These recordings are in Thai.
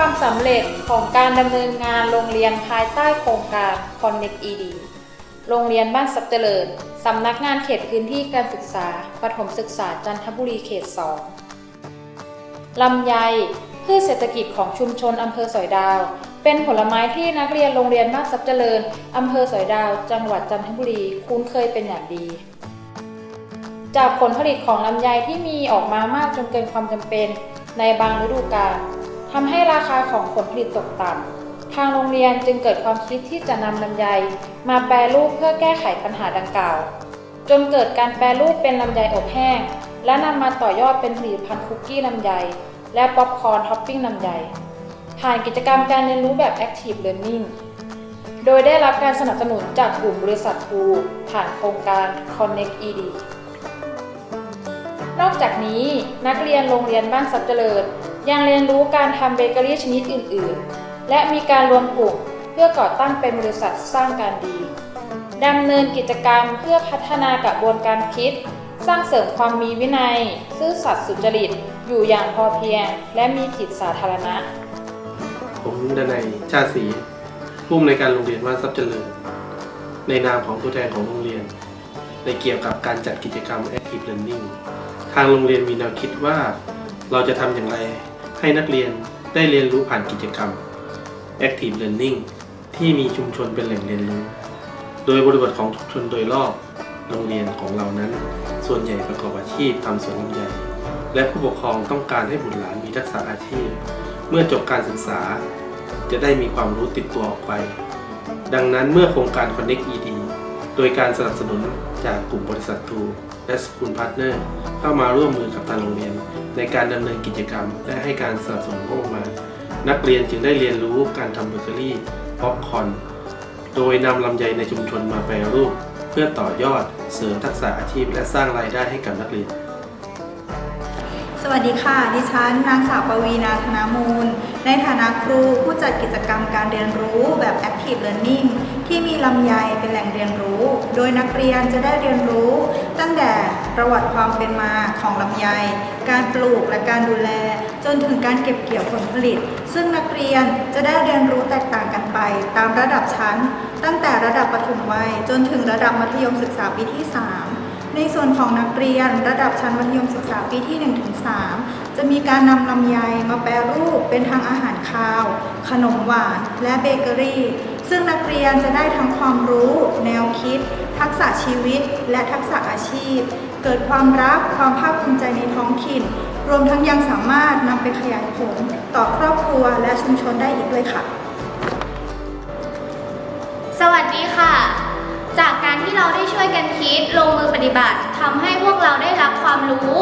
ความสำเร็จของการดำเนินงานโรงเรียนภายใต้โครงการ Connect ED โรงเรียนบ้านสับเจริญสำนักงานเขตพื้นที่การศึกษาประถมศึกษาจันทบุรีเขต 2 ลำไยพืชเศรษฐกิจของชุมชนอำเภอสอยดาว เป็นผลไม้ที่นักเรียนโรงเรียนบ้านสับเจริญอำเภอสอยดาว จังหวัดจันทบุรีคุ้นเคยเป็นอย่างดี จากผลผลิตของลำไยที่มีออกมามากจนเกินความจำเป็นในบางฤดูกาล ทำให้ราคาของผลผลิตตกต่ำ ทางโรงเรียนจึงเกิดความคิดที่จะนำลำไย มาแปรรูปเพื่อแก้ไขปัญหาดังกล่าว จนเกิดการแปรรูปเป็นลำไยอบแห้ง และนำมาต่อยอดเป็นผลิตภัณฑ์คุกกี้ลำไย และป๊อปคอร์นท็อปปิ้งลำไย ผ่านกิจกรรมการเรียนรู้แบบ Active Learning โดยได้รับการสนับสนุนจากกลุ่มบริษัททูผ่านโครงการ Connect ED นอกจากนี้นักเรียนโรงเรียนบ้านสับเจริญ ยังเรียนรู้การทำเบเกอรี่ชนิดอื่น ๆ และมีการรวมกลุ่มเพื่อก่อตั้งเป็นบริษัทสร้างการดีดำเนินกิจกรรมเพื่อพัฒนากระบวนการคิด สร้างเสริมความมีวินัย ซื่อสัตย์สุจริต อยู่อย่างพอเพียง และมีจิตสาธารณะ ผมดนัยชาติศรีผู้อำนวยการโรงเรียนว่านทรัพย์เจริญ ในนามของตัวแทนของโรงเรียน ในเกี่ยวกับการจัดกิจกรรม Active Learning ทางโรงเรียนมีแนวคิดว่าเราจะทำอย่างไร ให้นักเรียนได้เรียนรู้ผ่านกิจกรรม Active Learning ที่มีชุมชนเป็นแหล่งเรียนรู้ โดยบริบทของชุมชนโดยรอบโรงเรียนของเรานั้น ส่วนใหญ่ประกอบอาชีพทำสวนลำไยและผู้ปกครองต้องการให้บุตรหลานมีทักษะอาชีพ เมื่อจบการศึกษา จะได้มีความรู้ติดตัวออกไป ดังนั้นเมื่อโครงการ Connect ED โดยการสนับสนุนจากกลุ่มบริษัททู และสกุลพาร์ทเนอร์เข้ามาร่วมมือกับทางโรงเรียน ในการดำเนินกิจกรรม และให้การสนับสนุนงบประมาณนักเรียนจึงได้เรียนรู้การทำเบเกอรี่ป๊อปคอนโดยนำลำไยในชุมชนมาแปรรูป เพื่อต่อยอดเสริมทักษะอาชีพ และสร้างรายได้ให้กับนักเรียน สวัสดีค่ะ ดิฉันนางสาวปวีนาธนามูล ในฐานะครูผู้จัดกิจกรรมการเรียนรู้แบบ Active Learning ที่มีลำไยเป็นแหล่งเรียนรู้ โดยนักเรียนจะได้เรียนรู้ ตั้งแต่ประวัติความเป็นมาของลำไย การปลูกและการดูแล จนถึงการเก็บเกี่ยวผลผลิต ซึ่งนักเรียนจะได้เรียนรู้แตกต่างกันไป ตามระดับชั้น ตั้งแต่ระดับประถมวัยจนถึงระดับมัธยมศึกษาปีที่ 3 ในส่วนของนักเรียนระดับชั้นมัธยมศึกษาปีที่ 1-3 จะมีการนำลำไยมาแปรรูปเป็นทั้งอาหารคาว ขนมหวาน และเบเกอรี่ ซึ่งนักเรียนจะได้ทั้งความรู้ แนวคิด ทักษะชีวิต และทักษะอาชีพ เกิดความรัก ความภาคภูมิใจในท้องถิ่น รวมทั้งยังสามารถนำไปขยายผลต่อครอบครัวและชุมชนได้อีกด้วยค่ะ สวัสดีค่ะ จากการที่เราได้ช่วยกันคิดลงมือปฏิบัติทำให้พวกเราได้รับความรู้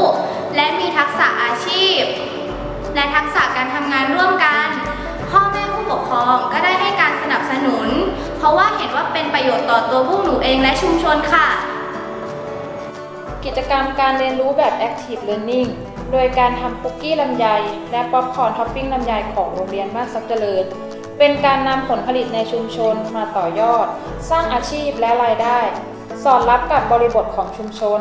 และมีทักษะอาชีพ และทักษะการทำงานร่วมกัน พ่อแม่ผู้ปกครองก็ได้ให้การสนับสนุน เพราะว่าเห็นว่าเป็นประโยชน์ต่อตัวพวกหนูเองและชุมชนค่ะ กิจกรรมการเรียนรู้แบบ Active Learning โดยการทำคุกกี้ลำไย และป๊อปคอร์นท็อปปิ้งลำไยของโรงเรียนบ้านซับเจริญ เป็นการนำผลผลิตในชุมชนมาต่อยอด สร้างอาชีพและรายได้ สอดรับกับบริบทของชุมชน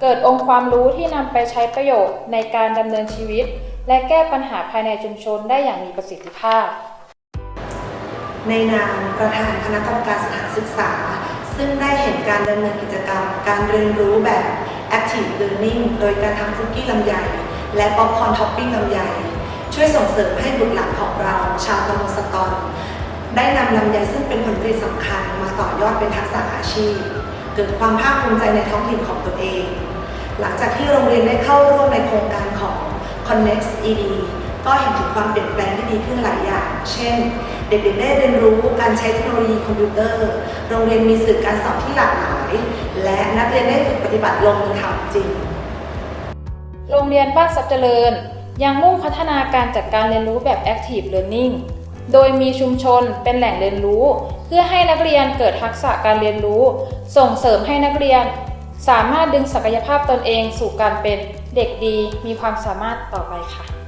เกิดองค์ความรู้ที่นำไปใช้ประโยชน์ในการดำเนินชีวิต และแก้ปัญหาภายในชุมชนได้อย่างมีประสิทธิภาพ ในนามประธานคณะกรรมการสถานศึกษา ซึ่งได้เห็นการดำเนินกิจกรรม การเรียนรู้แบบ Active Learning โดยการทำคุกกี้ลำไยและป๊อปคอร์นท็อปปิ้งลำไย ช่วยส่งเสริมให้บุตรหลานของเราชาวตำบลสตอนได้นำลำไยซึ่งเป็นผลผลิตสำคัญมาต่อยอดเป็นทักษะอาชีพ เกิดความภาคภูมิใจในท้องถิ่นของตัวเอง หลังจากที่โรงเรียนได้เข้าร่วมในโครงการของ Connect ED ก็เห็นถึงความเปลี่ยนแปลงที่ดีขึ้นหลายอย่าง เช่น เด็กๆได้เรียนรู้การใช้เทคโนโลยีคอมพิวเตอร์ โรงเรียนมีสื่อการสอนที่หลากหลาย และนักเรียนได้ฝึกปฏิบัติลงมือทำจริง โรงเรียนบ้านซับเจริญ ยังมุ่งพัฒนาการจัดการเรียนรู้แบบ Active Learning โดยมีชุมชนเป็นแหล่งเรียนรู้ เพื่อให้นักเรียนเกิดทักษะการเรียนรู้ ส่งเสริมให้นักเรียน สามารถดึงศักยภาพตนเองสู่การเป็นเด็กดีมีความสามารถต่อไปค่ะ